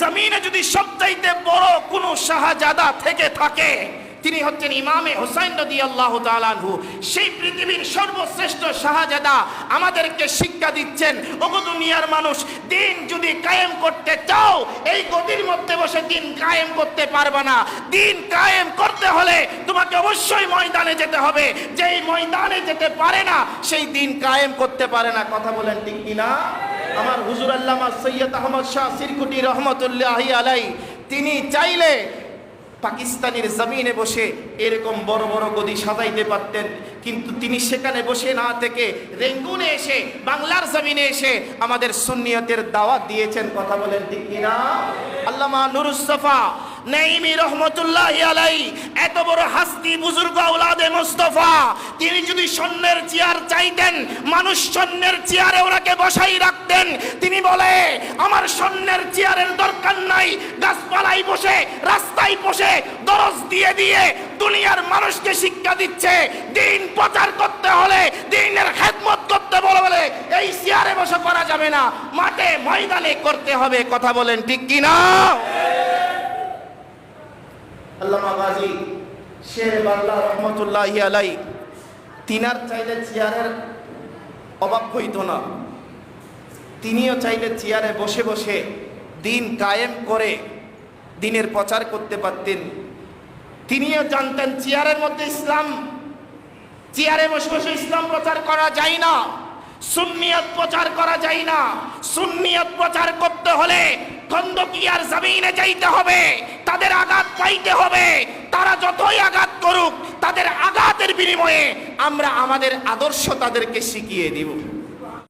জমিনে যদি সবচাইতে বড় কোনো শাহজাদা থেকে থাকে, তিনি হচ্ছেন ইমামে হোসাইন রদি আল্লাহ তালানহু সেই পৃথিবীর সর্বশ্রেষ্ঠ শাহজাদা আমাদেরকে শিক্ষা দিচ্ছেন, ওগো দুনিয়ার মানুষ, দিন যদি কায়েম করতে চাও, এই গদির মধ্যে বসে দিন কায়েম করতে পারবে না। দিন কায়েম করতে হলে তোমাকে অবশ্যই ময়দানে যেতে হবে। যেই ময়দানে যেতে পারে না, সেই দিন কায়েম করতে পারে না। কথা বলেন ঠিক কিনা? আমার হুজুর আল্লামা সৈয়দ আহমদ শাহ সিরকুটি রহমতুল্লাহ আলাই, তিনি চাইলে পাকিস্তানের জমিনে বসে এরকম বড় বড় গদি সাজাইতে পারতেন, কিন্তু তিনি সেখানে বসে না থেকে রেঙ্গুনে এসে, বাংলার জমিনে এসে আমাদের সুন্নিয়তের দাওয়াত দিয়েছেন, কথা বলেন ঠিক কিনা? আল্লামা নুরুস্তফা নাইমি রহমতুল্লাহ আলাই, এত বড় হাস্তি বুজুর্গ মুস্তফা, তিনি যদি স্বর্ণের চেয়ার চাইতেন, মানুষ স্বর্ণের চেয়ারে ওনাকে বসাই রাখতেন। তিনি বলে, আমার স্বর্ণের চেয়ারের দরকার নাই গাছপালাই বসে, রাস্তায় বসে দরজ দিয়ে দিয়ে দুনিয়ার মানুষকে শিক্ষা দিচ্ছে। দিন প্রচার করতে হলে, দিনের খেদমত করতে বলে বলে, এই চেয়ারে বসে করা যাবে না। মাঠে ময়দানে করতে হবে, কথা বলেন ঠিক কি না আল্লামা গাজী শের বাংলা রহমতুল্লাহ আলাই তিনার চাইলে চেয়ারের অভাব হইত না। তিনিও চাইলে চেয়ারে বসে বসে দিন কায়েম করে দিনের প্রচার করতে পারতেন। তিনিও জানতেন চেয়ারের মধ্যে ইসলাম, চেয়ারে বসে বসে ইসলাম প্রচার করা যায় না, সুন্নিয়ত প্রচার করা যায় না। সুন্নিয়ত প্রচার করতে হলে খন্দকিয়ার জমিনে যাইতে হবে, তাদের আঘাত পাইতে হবে বিনিময়ে আমরা আমাদের আদর্শ তাদেরকে শিখিয়ে দিব।